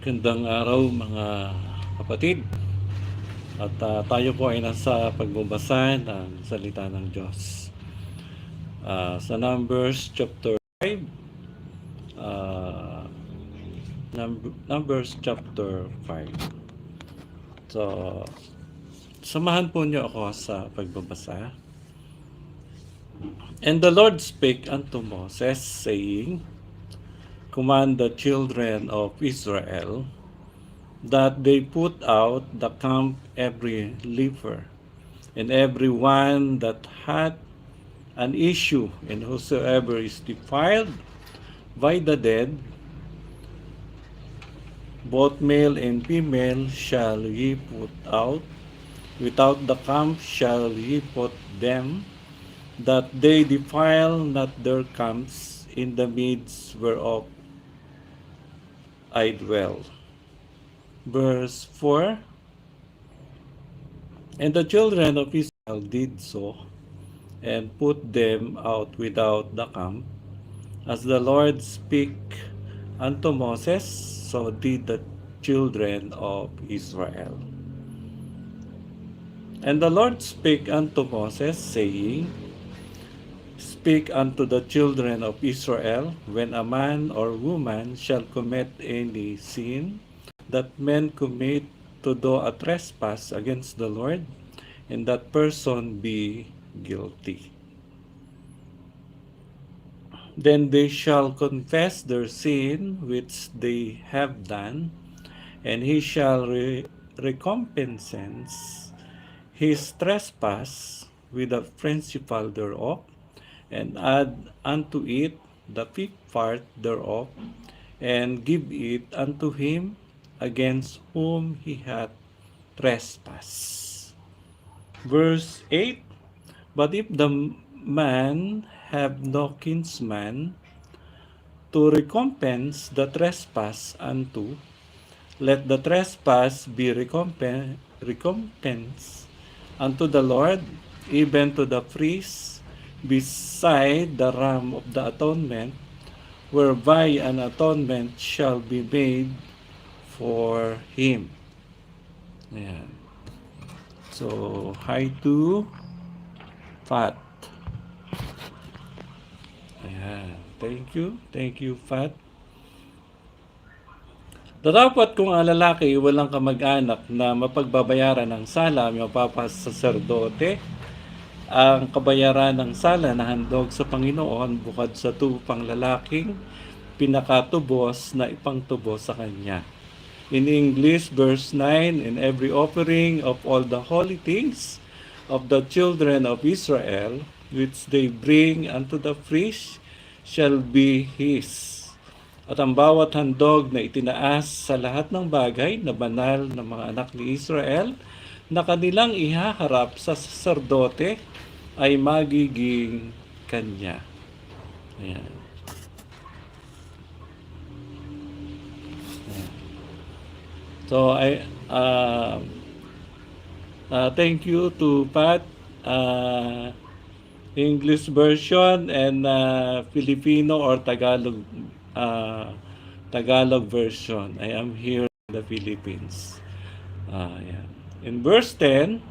Gandang araw mga kapatid. At ah, tayo po ay nasa pagbabasa ng salita ng Diyos. Ah, sa Numbers chapter 5, ah, Num- Numbers chapter 5. So, samahan po niyo ako sa pagbabasa. And the Lord spake unto Moses, saying, Command the children of Israel that they put out the camp every leper, and every one that had an issue, and whosoever is defiled by the dead, both male and female shall ye put out. Without the camp shall ye put them, that they defile not their camps in the midst whereof I dwell. Verse 4 And the children of Israel did so, and put them out without the camp, as the Lord spake unto Moses, so did the children of Israel. And the Lord spake unto Moses, saying, Speak unto the children of Israel, when a man or woman shall commit any sin, that men commit to do a trespass against the Lord, and that person be guilty. Then they shall confess their sin which they have done, and he shall re- recompense his trespass with the principal thereof, and add unto it the fifth part thereof, and give it unto him against whom he hath trespassed. Verse 8 But if the man have no kinsman to recompense the trespass unto, let the trespass be recompen- recompense unto the Lord, even to the priest, beside the ram of the atonement, whereby an atonement shall be made for him. Ayan. So, hi to Fat. Ayan. Thank you. Thank you, Fat. Dapat kung ang lalaki walang kamag-anak na mapagbabayaran ng sala, may mapapasaserdote, ang kabayaran ng sala na handog sa Panginoon bukod sa tupang lalaking pinakatubos na ipangtubos sa Kanya. In English, verse 9, In every offering of all the holy things of the children of Israel, which they bring unto the priest, shall be his. At ang bawat handog na itinaas sa lahat ng bagay na banal ng mga anak ni Israel, na kanilang ihaharap sa saserdote, ay magiging kanya. Ayan. So I uh, uh, thank you to Pat uh, English version and uh, Filipino or Tagalog uh, Tagalog version. I am here in the Philippines. Uh, yeah. In verse 10,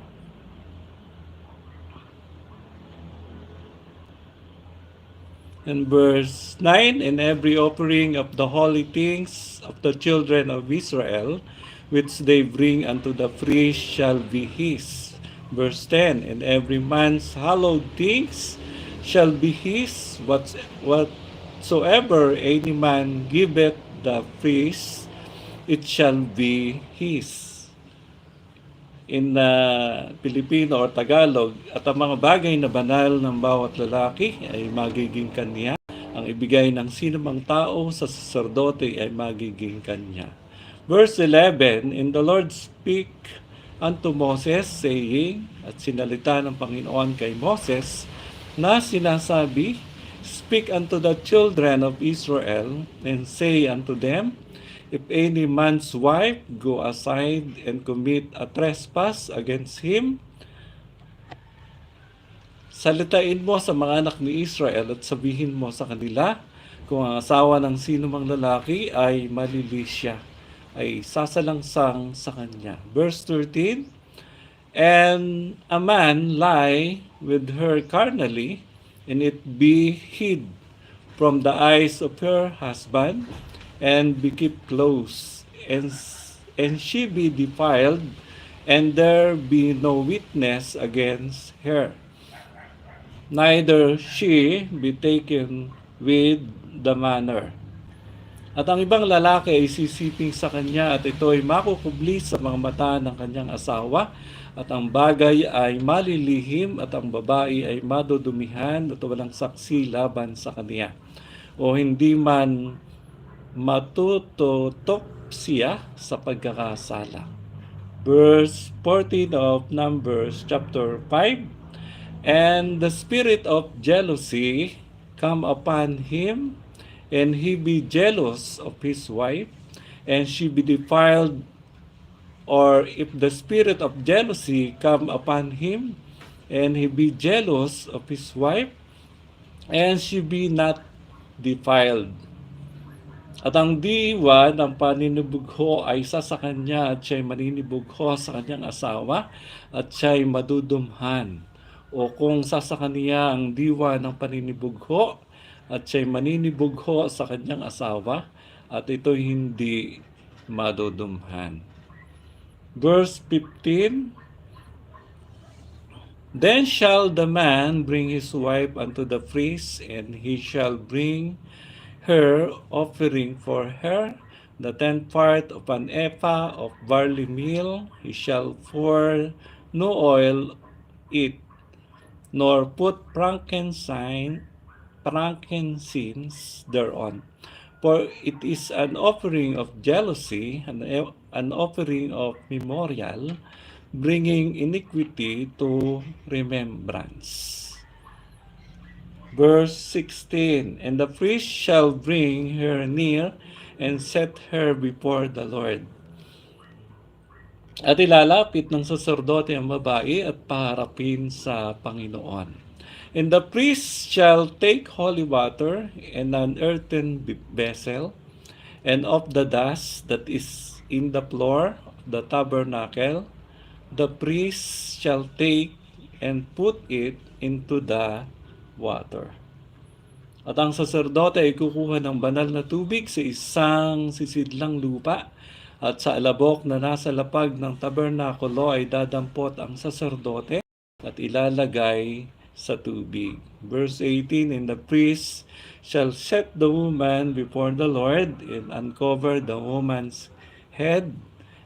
in verse 9, in every offering of the holy things of the children of Israel, which they bring unto the priest shall be his. Verse 10, and every man's hallowed things shall be his, what, whatsoever any man giveth the priest, it shall be his. In uh, Pilipino or Tagalog, at ang mga bagay na banal ng bawat lalaki ay magiging kanya. Ang ibigay ng sinumang tao sa sacerdote ay magiging kanya. Verse 11, And the Lord speak unto Moses, saying, at sinalita ng Panginoon kay Moses, na sinasabi, Speak unto the children of Israel, and say unto them, If any man's wife go aside and commit a trespass against him, salitain mo sa mga anak ni Israel at sabihin mo sa kanila, kung ang asawa ng sino mang lalaki ay malilisya ay sasalangsang sa kanya. Verse 13, And a man lie with her carnally, and it be hid from the eyes of her husband, and be kept close, and, and she be defiled, and there be no witness against her. Neither she be taken with the manner. At ang ibang lalaki ay sisiping sa kanya at ito ay makukubli sa mga mata ng kanyang asawa at ang bagay ay malilihim at ang babae ay madudumihan at walang saksi laban sa kanya. O hindi man matututok siya sa pagkakasala. Verse 14 of Numbers chapter 5 And the spirit of jealousy come upon him, and he be jealous of his wife, and she be defiled. Or if the spirit of jealousy come upon him, and he be jealous of his wife, and she be not defiled. At ang diwa ng paninibugho ay isa sa kanya at siya'y maninibugho sa kanyang asawa at siya'y madudumhan. O kung sa sa kanya ang diwa ng paninibugho at siya'y maninibugho sa kanyang asawa at ito hindi madudumhan. Verse 15 Then shall the man bring his wife unto the priest, and he shall bring her offering for her the tenth part of an ephah of barley meal. He shall pour no oil it, nor put frankincense, frankincense thereon. For it is an offering of jealousy, an, an offering of memorial, bringing iniquity to remembrance. Verse 16 And the priest shall bring her near and set her before the Lord. At ilalapit ng saserdote ang babae at paharapin sa Panginoon. And the priest shall take holy water in an earthen vessel, and of the dust that is in the floor of the tabernacle, the priest shall take and put it into the water. At ang saserdote ay kukuha ng banal na tubig sa isang sisidlang lupa at sa alabok na nasa lapag ng tabernakulo ay dadampot ang saserdote at ilalagay sa tubig. Verse 18, And the priest shall set the woman before the Lord and uncover the woman's head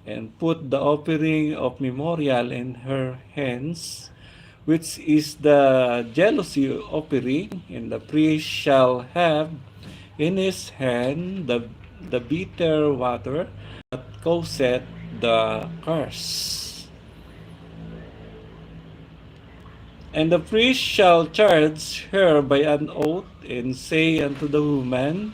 and put the offering of memorial in her hands, which is the jealousy offering, and the priest shall have in his hand the, the bitter water that causeth the curse. And the priest shall charge her by an oath and say unto the woman,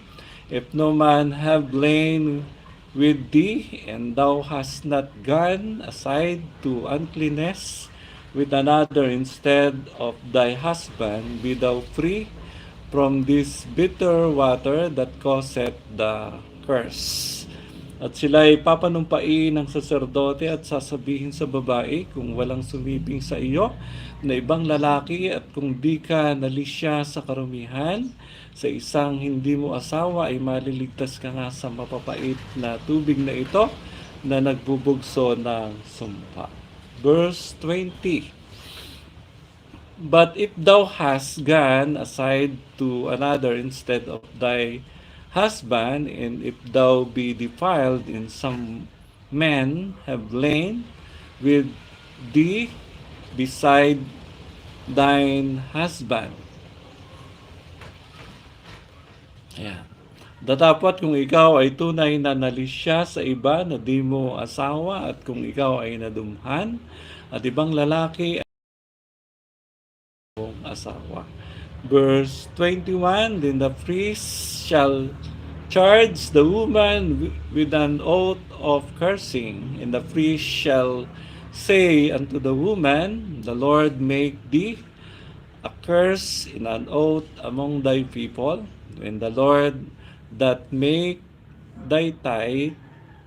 If no man have lain with thee, and thou hast not gone aside to uncleanness with another instead of thy husband, be thou free from this bitter water that causeth the curse. At sila ay papanumpain ng saserdote at sasabihin sa babae kung walang sumibing sa iyo na ibang lalaki at kung di ka nalisya sa karumihan sa isang hindi mo asawa ay maliligtas ka nga sa mapapait na tubig na ito na nagbubugso ng sumpa. Verse 20 But if thou hast gone aside to another instead of thy husband, and if thou be defiled in some men have lain with thee beside thine husband. Ayan. Datapot kung ikaw ay tunay na nalisya sa iba na di mo asawa at kung ikaw ay nadumhan at ibang lalaki mong asawa. Verse 21, Then the priest shall charge the woman with an oath of cursing, and the priest shall say unto the woman, The Lord make thee a curse in an oath among thy people, when the Lord that make thy tithe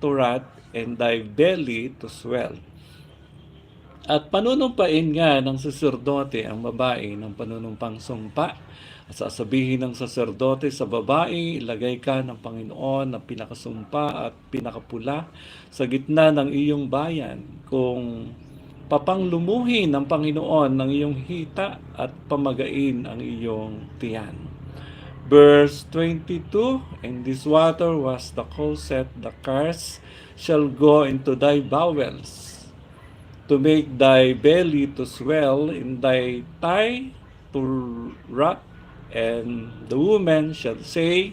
to rot, and thy belly to swell. At panunumpain nga ng saserdote ang babae ng panunumpang sumpa. At sasabihin ng saserdote sa babae, ilagay ka ng Panginoon na pinakasumpa at pinakapula sa gitna ng iyong bayan. Kung papanglumuhin ng Panginoon ng iyong hita at pamagain ang iyong tiyan. Verse 22, And this water was the closet, the curse shall go into thy bowels, to make thy belly to swell, in thy thigh to rot, and the woman shall say,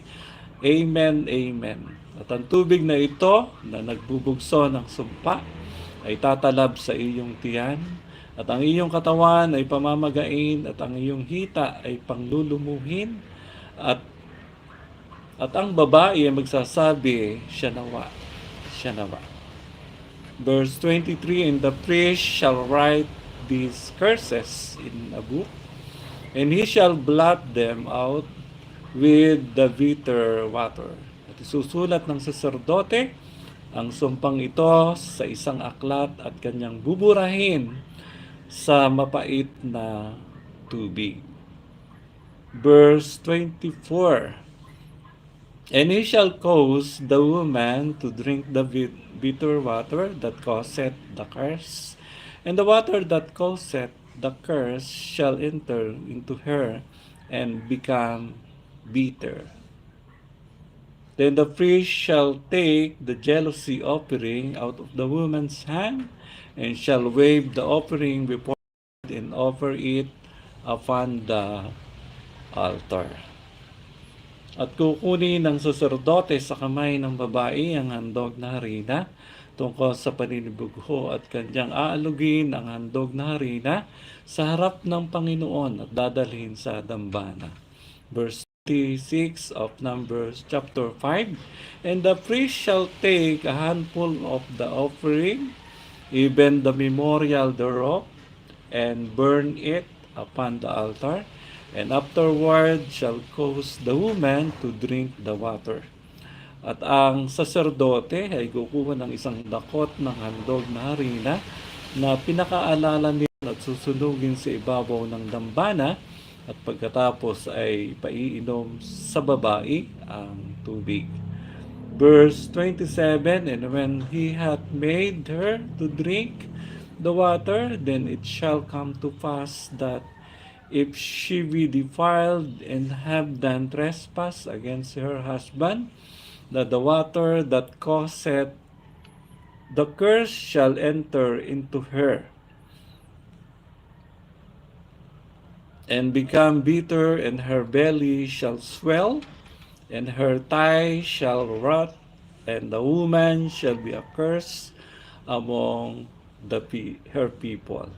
Amen, Amen. At ang tubig na ito na nagbubugso ng sumpa ay tatalab sa iyong tiyan, at ang iyong katawan ay pamamagain, at ang iyong hita ay panglulumuhin, at at ang babae ay magsasabi, siya nawa, siya nawa. Verse 23, And the priest shall write these curses in a book, and he shall blot them out with the bitter water. At isusulat ng saserdote ang sumpang ito sa isang aklat at kanyang buburahin sa mapait na tubig. Verse 24, And he shall cause the woman to drink the bitter water that causeth the curse, and the water that causeth the curse shall enter into her and become bitter. Then the priest shall take the jealousy offering out of the woman's hand, and shall wave the offering before it and offer it upon the altar. At kukunin ng saserdote sa kamay ng babae ang handog na harina tungkol sa paninibugho at kanyang aalugin ang handog na harina sa harap ng Panginoon at dadalhin sa dambana. Verse 36 of Numbers chapter 5 And the priest shall take a handful of the offering, even the memorial thereof, and burn it upon the altar, and afterward shall cause the woman to drink the water. At ang saserdote ay kukuha ng isang dakot ng handog na harina na pinakaalala nila at susunugin sa ibabaw ng dambana at pagkatapos ay paiinom sa babae ang tubig. Verse 27, And when he hath made her to drink the water, then it shall come to pass that if she be defiled and have done trespass against her husband, that the water that causeth the curse shall enter into her and become bitter, and her belly shall swell, and her thigh shall rot, and the woman shall be accursed among the her people.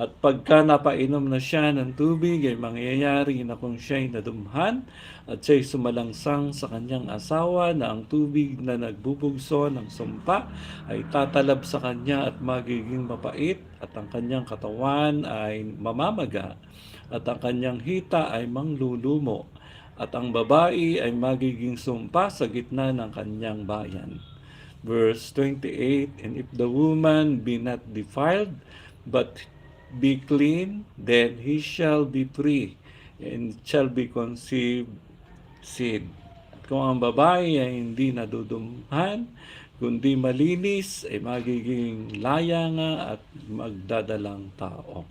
At pagka napainom na siya ng tubig, ay mangyayari na kung siya'y nadumhan at siya'y sumalangsang sa kanyang asawa na ang tubig na nagbubugso ng sumpa ay tatalab sa kanya at magiging mapait at ang kanyang katawan ay mamamaga at ang kanyang hita ay manglulumo at ang babae ay magiging sumpa sa gitna ng kanyang bayan. Verse 28, And if the woman be not defiled, but be clean, then he shall be free, and shall be conceived seed. At kung ang babae ay hindi nadudumhan, kundi malinis, ay magiging laya nga at magdadalang tao.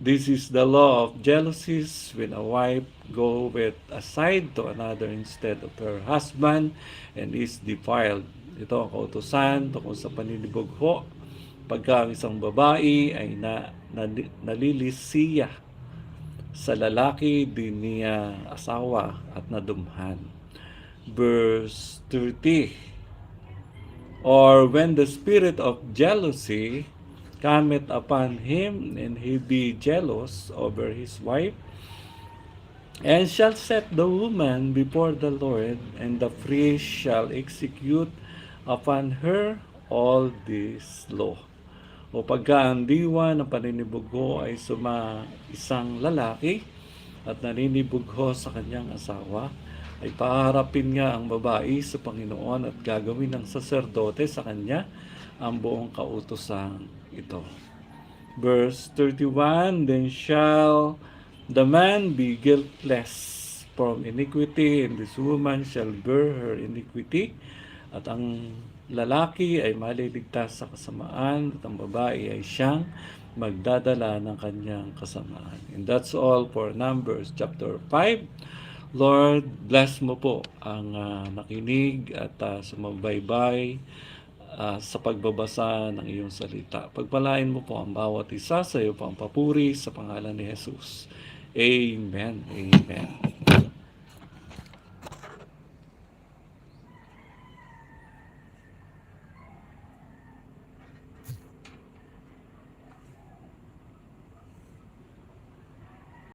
This is the law of jealousies when a wife goeth aside to another instead of her husband and is defiled. Ito ang kautusan tungkol sa paninibugho pagka ang isang babae ay na, na, nalilisiya sa lalaki din niya asawa at nadumhan. Verse 30 Or when the spirit of jealousy cometh upon him, and he be jealous over his wife, and shall set the woman before the Lord, and the priest shall execute upon her all this law. O pagka ang diwa ng paninibugho ay suma isang lalaki at naninibugho sa kanyang asawa, ay paharapin nga ang babae sa Panginoon at gagawin ng saserdote sa kanya ang buong kautosan ito. Verse 31, Then shall the man be guiltless from iniquity, and this woman shall bear her iniquity, at ang lalaki ay maliligtas sa kasamaan, at ang babae ay siyang magdadala ng kanyang kasamaan. And that's all for Numbers chapter 5. Lord, bless mo po ang ah, nakinig at ah, sumabaybay ah, sa pagbabasa ng iyong salita. Pagpalain mo po ang bawat isa sa iyo po ang papuri sa pangalan ni Jesus. Amen. Amen.